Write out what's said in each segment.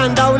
stand out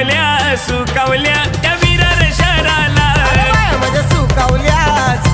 सुकावल्या सुकावल्या त्या विरार शहराला. सुकावल्या.